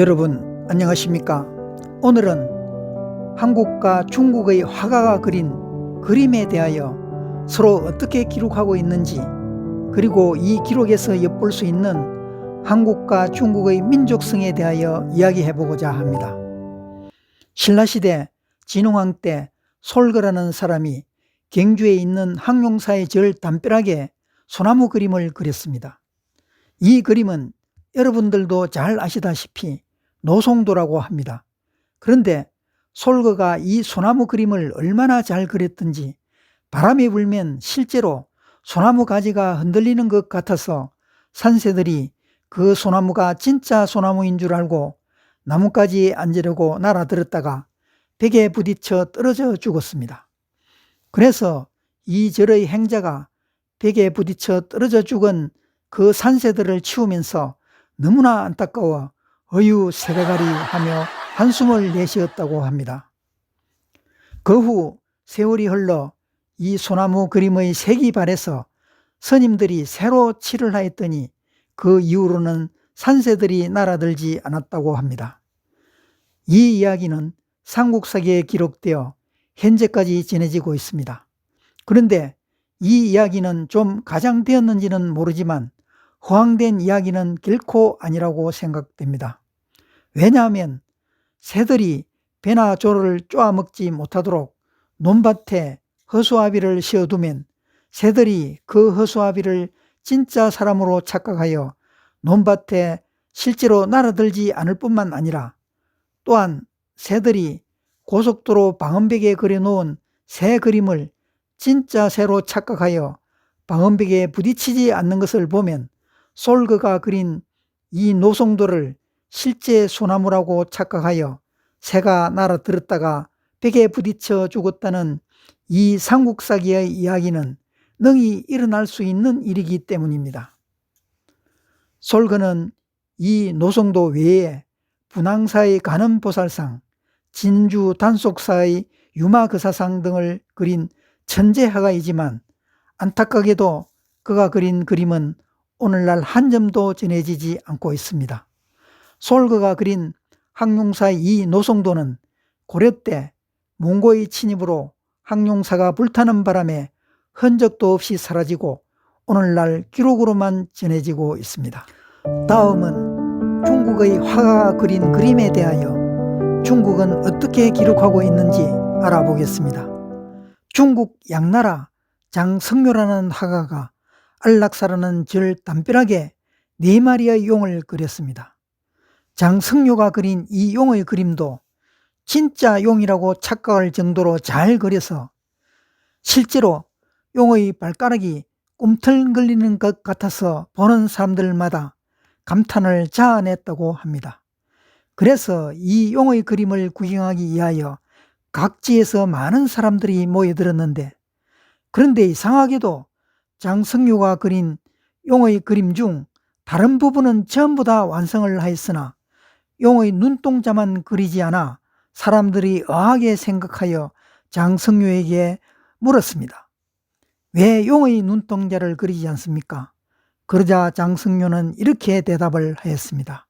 여러분 안녕하십니까? 오늘은 한국과 중국의 화가가 그린 그림에 대하여 서로 어떻게 기록하고 있는지 그리고 이 기록에서 엿볼 수 있는 한국과 중국의 민족성에 대하여 이야기해 보고자 합니다. 신라시대 진흥왕 때 솔거라는 사람이 경주에 있는 항룡사의 절 담벼락에 소나무 그림을 그렸습니다. 이 그림은 여러분들도 잘 아시다시피 노송도라고 합니다. 그런데 솔거가 이 소나무 그림을 얼마나 잘 그렸든지 바람이 불면 실제로 소나무 가지가 흔들리는 것 같아서 산새들이 그 소나무가 진짜 소나무인 줄 알고 나뭇가지에 앉으려고 날아들었다가 벽에 부딪혀 떨어져 죽었습니다. 그래서 이 절의 행자가 벽에 부딪혀 떨어져 죽은 그 산새들을 치우면서 너무나 안타까워 어유 세가가리 하며 한숨을 내쉬었다고 합니다. 그 후 세월이 흘러 이 소나무 그림의 색이 바래서 스님들이 새로 칠을 하였더니 그 이후로는 산새들이 날아들지 않았다고 합니다. 이 이야기는 삼국사기에 기록되어 현재까지 전해지고 있습니다. 그런데 이 이야기는 좀 가장되었는지는 모르지만 허황된 이야기는 결코 아니라고 생각됩니다. 왜냐하면 새들이 배나 조를 쪼아먹지 못하도록 논밭에 허수아비를 씌워두면 새들이 그 허수아비를 진짜 사람으로 착각하여 논밭에 실제로 날아들지 않을 뿐만 아니라 또한 새들이 고속도로 방음벽에 그려놓은 새 그림을 진짜 새로 착각하여 방음벽에 부딪히지 않는 것을 보면 솔그가 그린 이 노송도를 실제 소나무라고 착각하여 새가 날아들었다가 벽에 부딪혀 죽었다는 이 삼국사기의 이야기는 능히 일어날 수 있는 일이기 때문입니다. 솔그는 이 노송도 외에 분황사의 간음보살상, 진주 단속사의 유마거사상 등을 그린 천재화가이지만 안타깝게도 그가 그린 그림은 오늘날 한 점도 전해지지 않고 있습니다. 솔그가 그린 항룡사의 이 노송도는 고려 때 몽고의 침입으로 항룡사가 불타는 바람에 흔적도 없이 사라지고 오늘날 기록으로만 전해지고 있습니다. 다음은 중국의 화가가 그린 그림에 대하여 중국은 어떻게 기록하고 있는지 알아보겠습니다. 중국 양나라 장성묘라는 화가가 안락사라는 절 담벼락에 네 마리의 용을 그렸습니다. 장성묘가 그린 이 용의 그림도 진짜 용이라고 착각할 정도로 잘 그려서 실제로 용의 발가락이 꿈틀거리는 것 같아서 보는 사람들마다 감탄을 자아냈다고 합니다. 그래서 이 용의 그림을 구경하기 위하여 각지에서 많은 사람들이 모여들었는데 그런데 이상하게도 장성유가 그린 용의 그림 중 다른 부분은 전부 다 완성을 하였으나 용의 눈동자만 그리지 않아 사람들이 의하게 생각하여 장성유에게 물었습니다. 왜 용의 눈동자를 그리지 않습니까? 그러자 장성유는 이렇게 대답을 하였습니다.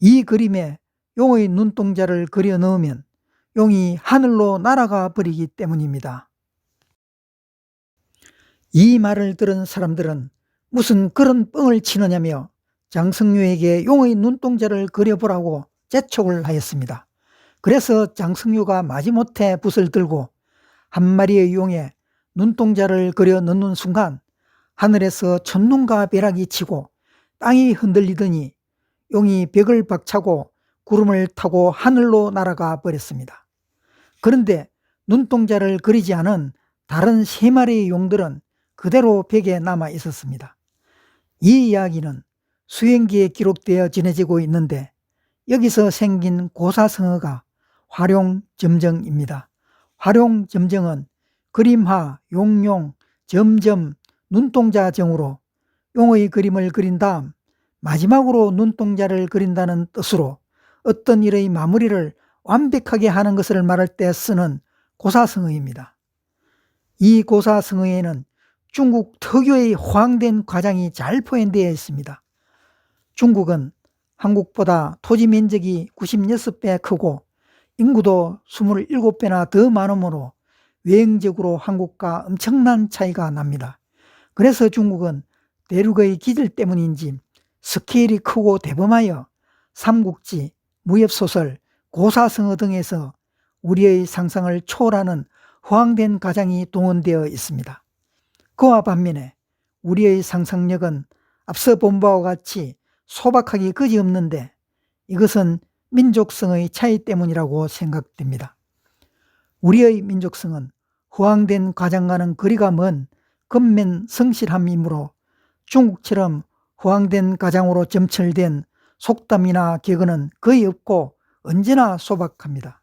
이 그림에 용의 눈동자를 그려 넣으면 용이 하늘로 날아가 버리기 때문입니다. 이 말을 들은 사람들은 무슨 그런 뻥을 치느냐며 장성유에게 용의 눈동자를 그려보라고 재촉을 하였습니다. 그래서 장성유가 마지못해 붓을 들고 한 마리의 용에 눈동자를 그려 넣는 순간 하늘에서 천둥과 벼락이 치고 땅이 흔들리더니 용이 벽을 박차고 구름을 타고 하늘로 날아가 버렸습니다. 그런데 눈동자를 그리지 않은 다른 세 마리의 용들은 그대로 벽에 남아 있었습니다. 이 이야기는 수행기에 기록되어 전해지고 있는데 여기서 생긴 고사성어가 활용점정입니다. 활용점정은 그림화, 용용, 점점, 눈동자정으로 용의 그림을 그린 다음 마지막으로 눈동자를 그린다는 뜻으로 어떤 일의 마무리를 완벽하게 하는 것을 말할 때 쓰는 고사성어입니다. 이 고사성어에는 중국 특유의 호황된 과장이 잘 포함되어 있습니다. 중국은 한국보다 토지 면적이 96배 크고 인구도 27배나 더 많으므로 외형적으로 한국과 엄청난 차이가 납니다. 그래서 중국은 대륙의 기질 때문인지 스케일이 크고 대범하여 삼국지, 무협소설, 고사성어 등에서 우리의 상상을 초월하는 허황된 가장이 동원되어 있습니다. 그와 반면에 우리의 상상력은 앞서 본 바와 같이 소박하기 그지없는데 이것은 민족성의 차이 때문이라고 생각됩니다. 우리의 민족성은 허황된 과장과는 거리가 먼 근면 성실함이므로 중국처럼 허황된 가장으로 점철된 속담이나 개그는 거의 없고 언제나 소박합니다.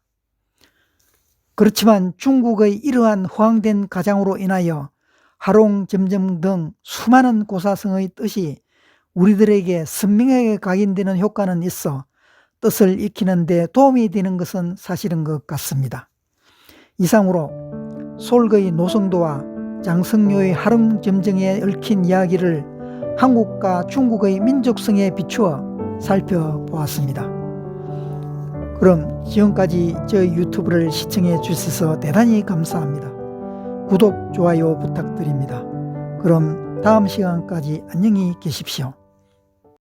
그렇지만 중국의 이러한 허황된 가장으로 인하여 하롱 점점 등 수많은 고사성의 뜻이 우리들에게 선명하게 각인되는 효과는 있어 뜻을 익히는 데 도움이 되는 것은 사실인 것 같습니다. 이상으로 솔거의 노성도와 장성료의 하롱점정에 얽힌 이야기를 한국과 중국의 민족성에 비추어 살펴보았습니다. 그럼 지금까지 저희 유튜브를 시청해 주셔서 대단히 감사합니다. 구독, 좋아요 부탁드립니다. 그럼 다음 시간까지 안녕히 계십시오.